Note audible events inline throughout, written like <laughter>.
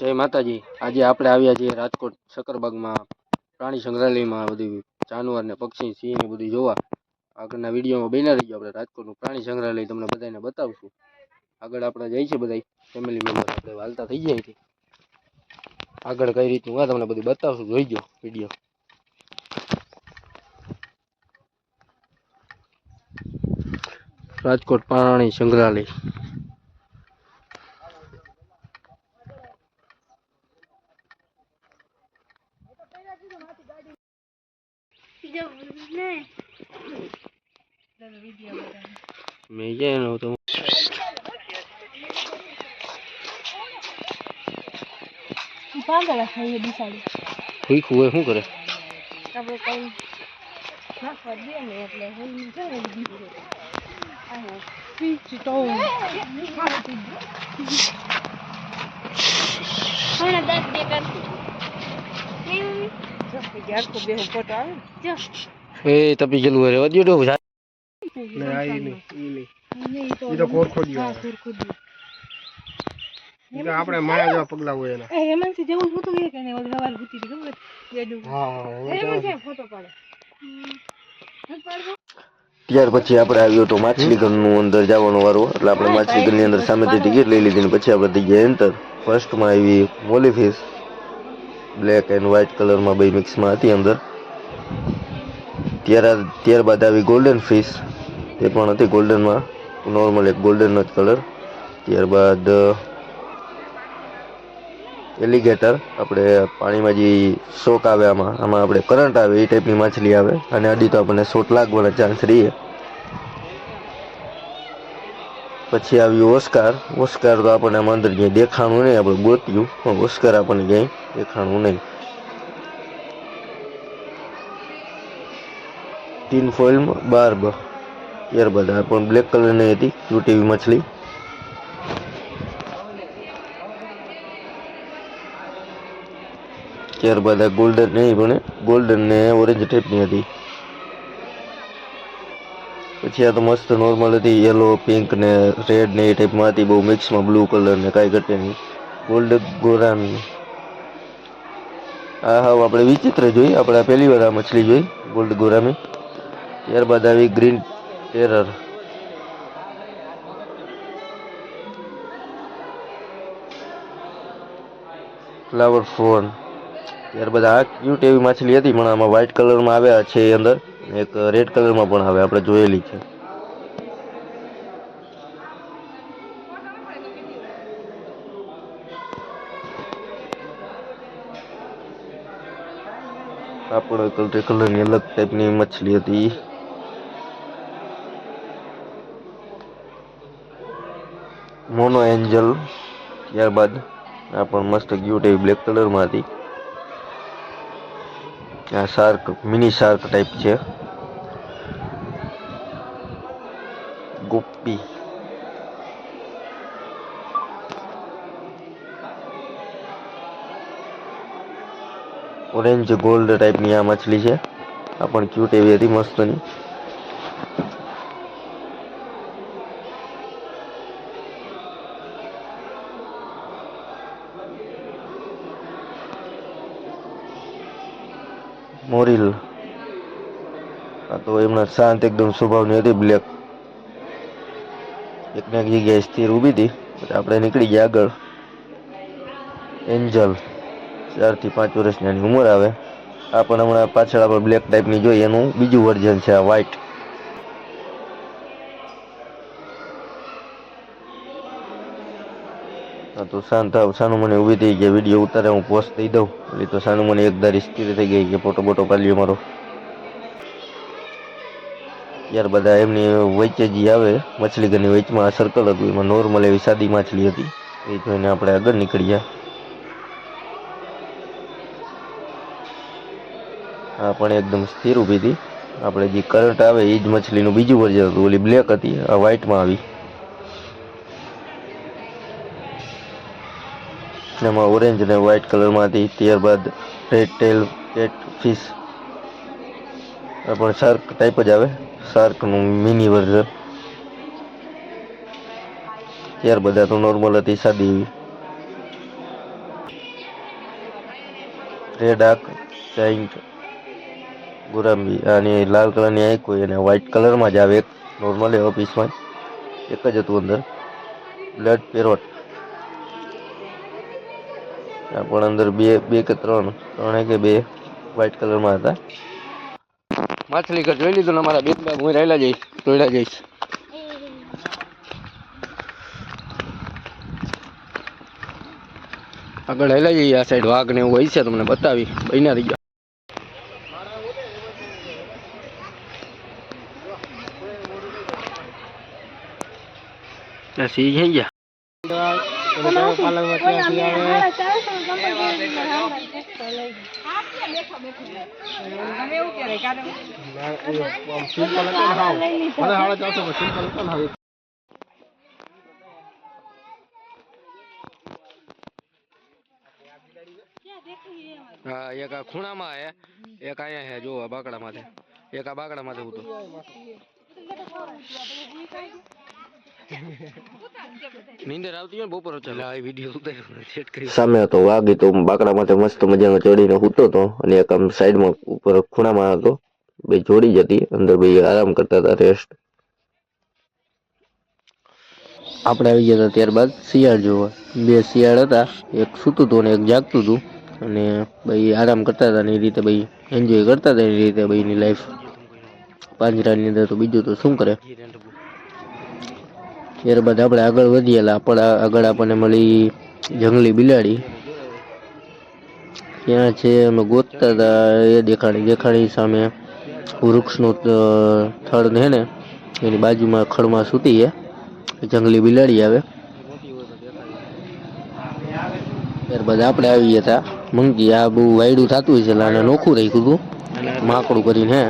જય માતાજી. આજે આપણે આવ્યા છીએ રાજકોટ સકરબાગમાં, પ્રાણી સંગ્રહાલયમાં બધી જાનવર ને પક્ષી, સિંહ ને બધું જોવા. આગળના વિડીયોમાં બન્યા રહીજો આપણે રાજકોટનું પ્રાણી સંગ્રહાલય, તમને બધાને બતાવશું. આગળ આપણે જઈએ છીએ બધા ફેમિલી મેમ્બર આપણે હાલતા થઈ જાય છે. આગળ કઈ રીતનું હોય તમને બધું બતાવશું, જોઈજો વીડિયો. રાજકોટ પ્રાણી સંગ્રહાલય મેં જાય ને તો ખાઈએ બિસાડી ભૂખ્યું હોય શું કરે? આપણે કઈ ના દે ને એટલે છે ને બીજું આવો પીચ તો મને દસ બે કર. એ તપી ગયેલું હોય રેવા દ્યો તો આપણે માયા જેવા પગલા હોય એના. હેમંતથી જેવું હતું એ કે ને ઓલી સવાર ભૂતી હતી ખબર? બેડું એમાં છે ફોટો પાડે. ત્યાર પછી આપણે આવ્યો તો માછલી ઘરનું અંદર જવાનું વારું. એટલે આપણે માછલી ઘરની અંદર સામેથી ટિકિટ લઈ લીધી ને પછી આપણે થઈ ગયા એન્ટર ફર્સ્ટમાં આવી molly fish. Black and white કલરમાં બે મિક્સમાં હતી અંદર. ત્યાર ત્યારબાદ આવી ગોલ્ડન ફિશ તે પણ હતી ગોલ્ડનમાં નોર્મલ એક ગોલ્ડનનો જ કલર ત્યારબાદ એલિગેટર આપણે પાણીમાં જે શોક આવે આમાં આમાં આપણે કરંટ આવે એ ટાઈપની માછલી આવે, અને અડી તો આપણને શોટ લાગવાના ચાન્સ રહીએ. પછી આવ્યું ઓસ્કાર ઓસ્કાર તો આપણને આમાં અંદર ક્યાંય દેખાણું નહીં, આપણે ગોત્યું, પણ ઓસ્કાર આપણને ક્યાંય દેખાણું નહીં. ટીન ફોઇલ બાર્બ ત્યારબાદ આ પણ બ્લેક કલરની હતી ક્યુટ એવી માછલી. ત્યારબાદ આ ગોલ્ડન નહીં પણ ગોલ્ડન ને ઓરેન્જ ટાઈપની હતી. પછી આ તો મસ્ત નોર્મલ હતી. યલો પિંક ને રેડ ને એ ટાઈપમાં હતી. બહુ મિક્સમાં બ્લુ કલર ને કાંઈ ઘટે નહીં. ગોલ્ડ ગોરાન. આ હા આપણે વિચિત્ર જોઈ. આપણે પહેલી વાર આ મછલી જોઈ ગોલ્ડ ગોરામી ત્યારબાદ આવી ગ્રીન ટેરર ફ્લાવર ફોન ત્યારબાદ આ ક્યુટ એવી માછલી હતી, પણ આમાં વ્હાઇટ કલરમાં આવ્યા છે એ અંદર. એક રેડ કલરમાં પણ આવે આપણે જોયેલી છે. આ પણ કલર કલરની અલગ ટાઈપની માછલી હતી. મોનો એન્જલ ત્યારબાદ આ પણ મસ્ત ક્યુટ એવી બ્લેક કલરમાં હતી. આ શાર્ક, મિની શાર્ક ટાઈપ છે. ગોપી. ઓરેન્જ ગોલ્ડ ટાઈપની આ માછલી છે. આ પણ ક્યુટ એવી હતી, મસ્તની. મોરિલ તો એમના શાંત એકદમ સ્વભાવની હતી બ્લેક એકને એક જગ્યાએ સ્થિર ઊભી હતી આપણે નીકળી ગયા આગળ એન્જલ ચારથી પાંચ વર્ષની એની ઉંમર આવે આ પણ હમણાં પાછળ આપણે બ્લેક ટાઈપની જોઈએ એનું બીજું વર્ઝન છે આ વ્હાઇટ હા, તો શાંત સાનું મને ઊભી થઈ ગયા વીડિયો ઉતારે, હું પોસ્ટ દઈ દઉં. એટલે તો શાનું મને એક ધારી સ્થિર થઈ ગઈ કે ફોટો બોટો પાડ્યો મારો. ત્યાર બધા એમની વચ્ચે જે આવે મછલી ઘરની વચમાં સર્કલ હતું. એમાં નોર્મલ એવી સાદી માછલી હતી. એ જોઈને આપણે આગળ નીકળ્યા. આ પણ એકદમ સ્થિર ઊભી હતી. આપણે જે કરંટ આવે, એ જ મછલીનું બીજું વર્ઝન હતું. ઓલી બ્લેક હતી, આ વ્હાઇટમાં આવી. એમાં ઓરેન્જ અને વ્હાઇટ કલરમાં હતી ત્યારબાદ રેડ ટેલ કેટ ફિશ પણ શાર્ક ટાઈપ જ આવે. શાર્કનું મિની વર્ઝન ત્યારબાદ આ તો નોર્મલ હતી, સાદી એવી. રેડ આંખ જાઈન્ટ ગુરામ્બી અને લાલ કલરની આંખ હોય અને વ્હાઇટ કલરમાં જ આવે એક. નોર્મલ એવા પીસમાં એક જ હતું અંદર. બ્લડ પેરોટ પણ અંદર બે બે કે ત્રણ ત્રણે કે બે કલર કલરમાં હતા. માછલી ઘર જોઈ લીધું અમારા બે બે હું રહેલા જઈશ જોયેલા જઈશ. આગળ હેલા જઈએ આ સાઈડ વાઘ ને એવું હોય છે તમને બતાવી. બન્યા રહી ગયા. સિંહ ગયા. પાલકમાં ત્યાંથી આવે ના, એ આમ સિમ્પલ હતો ને હાવ. મને સાડા ચારસો માં સિમ્પલ હતો ને હાવ. હા એક આ ખૂણામાં હે એક અહીંયા હે જો આ બાકડા માથે એક આ બાકડા માથે ઉતો <laughs> નીંદર આવતી હોય બપોર ચાલે. આ વીડિયો ઉતાર્યો સેટ કરી સામે હતો વાગી તો બાકડા માટે મસ્ત મજાનો ચડીને સૂતો હતો. અને એક આમ સાઈડમાં ઉપર ખૂણામાં હતો. બે જોડી જ હતી. અંદર બે આરામ કરતા હતા રેસ્ટ આપણે આવી ગયા હતા ત્યારબાદ શિયાળ જોવા. બે શિયાળ હતા. એક સૂતું હતું અને એક જાગતું હતું. અને ભાઈ આરામ કરતા હતા ને એ રીતે ભાઈ એન્જોય કરતા હતા એ રીતે ભાઈની લાઈફ પાંજરાની અંદર તો બીજું તો શું કરે? ત્યારબાદ આપણે આગળ વધીએલા આપણા આગળ આપણને મળી જંગલી બિલાડી. ત્યાં છે અમે ગોતતા હતા એ દેખાણી દેખાણી સામે વૃક્ષનું થડ છે ને, એની બાજુમાં ખડમાં સૂતી જંગલી બિલાડી આવે. ત્યારબાદ આપણે આવી ગયા હતા મંકી, આ બહુ વાયડું થતું છે અને નોખું રાખ્યું હતું માકડું કરીને હે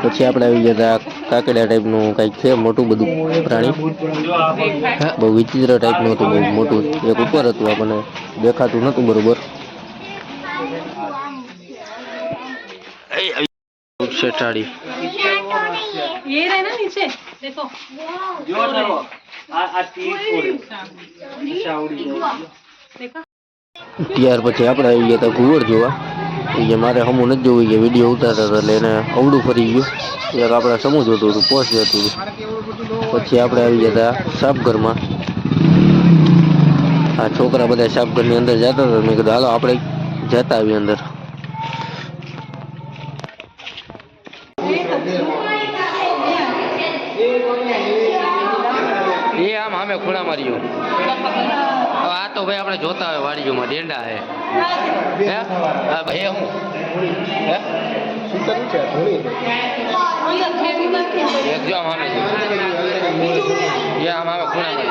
પછી આપણે આવી ગયા હતા કાકડા ટાઈપનું કંઈક છે મોટું બધું પ્રાણી બહુ વિચિત્ર ટાઈપનું હતું બહુ મોટું એક ઉપર હતું આપણને દેખાતું નહોતું બરોબર શેઠાડી ये रहे ना नीचे देखो देखा ત્યાર પછી આપણે આવી ગયા હતા ઘુવડ જોવા એ કે મારે હમું નથી જોવું કે વીડિયો ઉતારતા હતા, એટલે એને અવડું ફરી ગયું. એક આપણે સમું જોતું હતું પોસ્ટ જતું હતું. પછી આપણે આવી ગયા હતા સાપઘરમાં. આ છોકરા બધા સાપઘરની અંદર જતા હતા, મેં કીધું, હાલો, આપણે જતા આવી અંદર. એ આમ, આમે ખૂણા માર્યું. હવે આ તો ભાઈ આપણે જોતા હોય વાડીઓમાં ડેંડા હે. હે? હા ભાઈ હું? આમ આમે છે.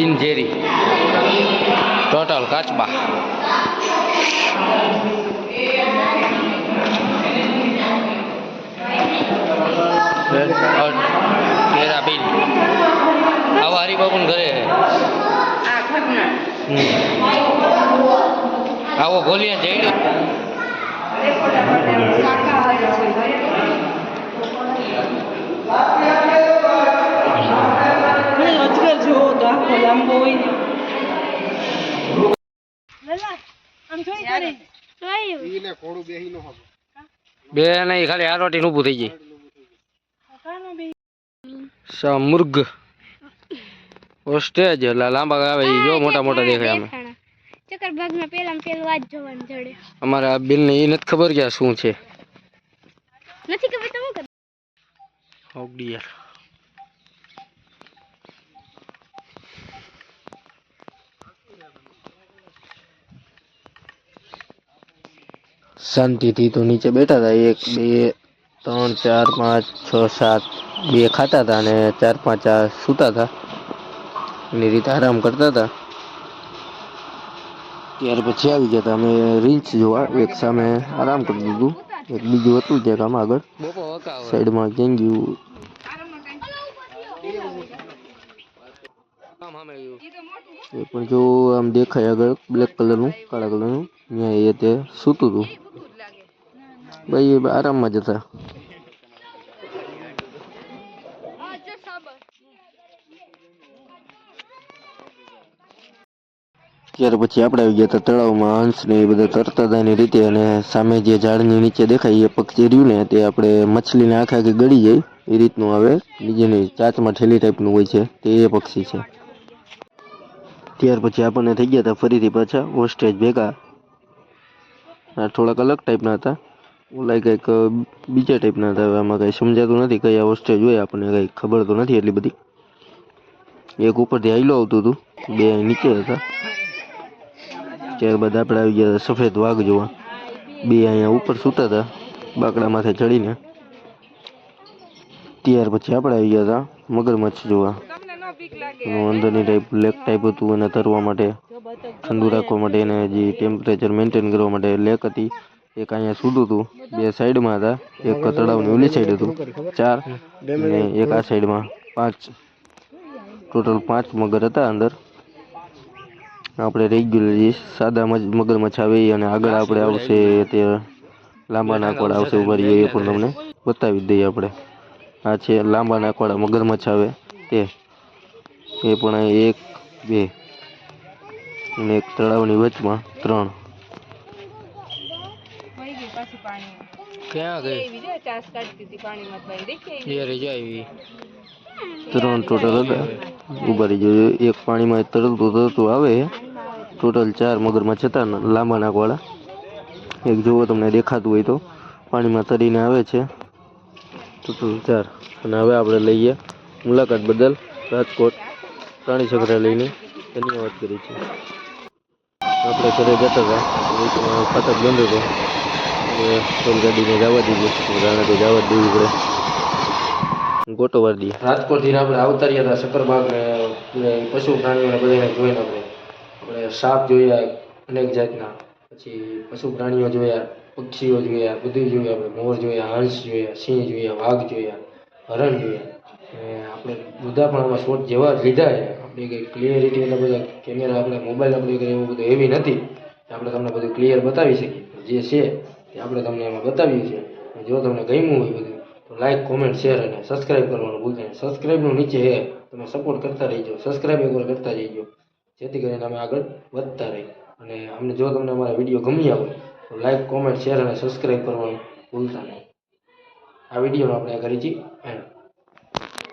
બિનઝેરી ટોટલ કાચબા. કેરા બિન. આવા હરિબાબુન ઘરે. આવો બોલ્યા જઈ શાકાહારી છે આખો લાંબો હોય ને નો બે નહીં ખાલી આરોટી ઊભું થઈ જાય મુર્ગ ઓસ્ટેજ એટલે લાંબા આવે જો મોટા મોટા દેખાય અમે ચક્કરબાગમાં પેલા પેલું આજ જોવાનું જડે અમારે આ બિલને એ નથી ખબર કે શું છે. નથી ખબર તો હું કરું? ઓગડી dear. શાંતિથી તો નીચે બેઠા હતા. એક, બે, ત્રણ, ચાર, પાંચ, છ, સાત. બે ખાતા હતા અને ચાર, પાંચ આ સૂતા હતા. એની રીતે આરામ કરતા હતા. ત્યાર પછી આવી ગયા હતા. અમે રીલ્સ જોવા. એક સામે આરામ કરી દીધું. એક બીજું હતું જ્યાંક આમ આગળ. સાઈડમાં ક્યાં ગયું એ પણ જો આમ દેખાય આગળ બ્લેક કલરનું કાળા કલરનું ત્યાં એ તે સૂતું હતું. ભાઈ આરામ આરામમાં જ હતા. ત્યાર પછી આપણે આવી ગયા હતા તળાવમાં, હંસ ને એ બધા તરતા હતા એની રીતે અને સામે જે ઝાડની નીચે દેખાય એ પક્ષી રહ્યું ને તે આપણે મછલીને આખે આખી ગળી જાય, એ રીતનું આવે. બીજેની ચાચમાં ઠેલી ટાઈપનું હોય છે, તે એ પક્ષી છે. ત્યાર પછી આપણને થઈ ગયા હતા ફરીથી પાછા હોસ્ટેજ ભેગા. થોડાક અલગ ટાઈપના હતા. ઓલા કંઈક બીજા ટાઈપના હતા હવે આમાં કંઈ સમજાતું નથી કયા હોસ્ટેજ હોય આપણને કંઈ ખબર તો નથી એટલી બધી. એક ઉપરથી હાઈલો આવતું હતું બે અહીં નીચે હતા. ત્યારબાદ આપણે આવી ગયા હતા સફેદ વાઘ જોવા. બે અહીંયા ઉપર સૂતા હતા, બાકડા માથે ચડીને. ત્યાર પછી આપણે આવી ગયા હતા મગરમચ્છ જોવા. તમને ન બીક લાગે એનું અંદરની ટાઈપ લેક ટાઈપ હતું એને તરવા માટે જો બતક ઠંડુ રાખવા માટે એને જે ટેમ્પરેચર મેન્ટેન કરવા માટે લેક હતી. એક અહીંયા સૂતું હતું બે સાઈડમાં હતા, એક તળાવની ઓલી સાઈડ હતું, ચાર અને એક આ સાઈડમાં પાંચ. ટોટલ પાંચ મગર હતા અંદર. આપણે રેગ્યુલર જે સાદા મગરમચ્છ આવે અને આગળ આપણે આવશે તે લાંબા નાકવાળા આવશે ઊભા એ પણ તમને બતાવી દઈએ આપણે. આ છે લાંબા નાકવાળા મગરમચ્છ આવે તે. એ પણ એક, બે અને એક તળાવની વચમાં ત્રણ વહી ગઈ પાછી પાણી ક્યાં ગઈ? ચાસ કાઢતી હતી પાણીમાં જાય ત્રણ ટોટલ હતા. ઊભા રહી જોઈએ એક પાણીમાં તરતું તરતું આવે ટોટલ ચાર મગરમાં હતા ને લાંબા નાકવાળા. એક જુઓ તમને દેખાતું હોય તો. પાણીમાં તરીને આવે છે. ટોટલ ચાર. અને હવે આપણે લઈએ મુલાકાત બદલ રાજકોટ. પ્રાણી સંગ્રહાલયની. ધન્યવાદ કરી છે આપણે ઘરે જતા હતા ફાટક બંધ હતો. એટલે જવા હતા સક્કરબાગ ને પશુ પ્રાણીઓને બધાને જોઈને આપણે આપણે સાપ જોયા, અનેક જાતના. પછી પશુ પ્રાણીઓ જોયા, પક્ષીઓ જોયા બધું જોયું આપણે. મોર જોયા, હંસ જોયા, સિંહ જોયા, વાઘ જોયા, હરણ જોયા. આપણે બધા પણ આમાં શોટ જેવા લીધા છે. આપણે કંઈ ક્લિયરિટી એટલે બધા કેમેરા આપણે મોબાઈલ આપણે એવું બધું એવી નથી. આપણે તમને બધું ક્લિયર બતાવી શકીએ. જે છે તે આપણે તમને એમાં બતાવ્યું છે જો તમને ગમ્યું હોય બધું, તો લાઈક કોમેન્ટ શેર અને સબસ્ક્રાઈબ કરવાનું ભૂલતા નહીં. સબસ્ક્રાઈબનું નીચે છે. તમે સપોર્ટ કરતા રહીજો. સબસ્ક્રાઈબ એકવાર કરતા જઈજો જેથી કરીને અમે આગળ વધતા રહીએ. અને અમને જો તમને અમારા વીડિયો ગમ્યા હોય, તો લાઈક કોમેન્ટ શેર અને સબસ્ક્રાઈબ કરવાનું ભૂલતા નહીં. આ વિડીયોનો આપણે કરીએ છીએ એન્ડ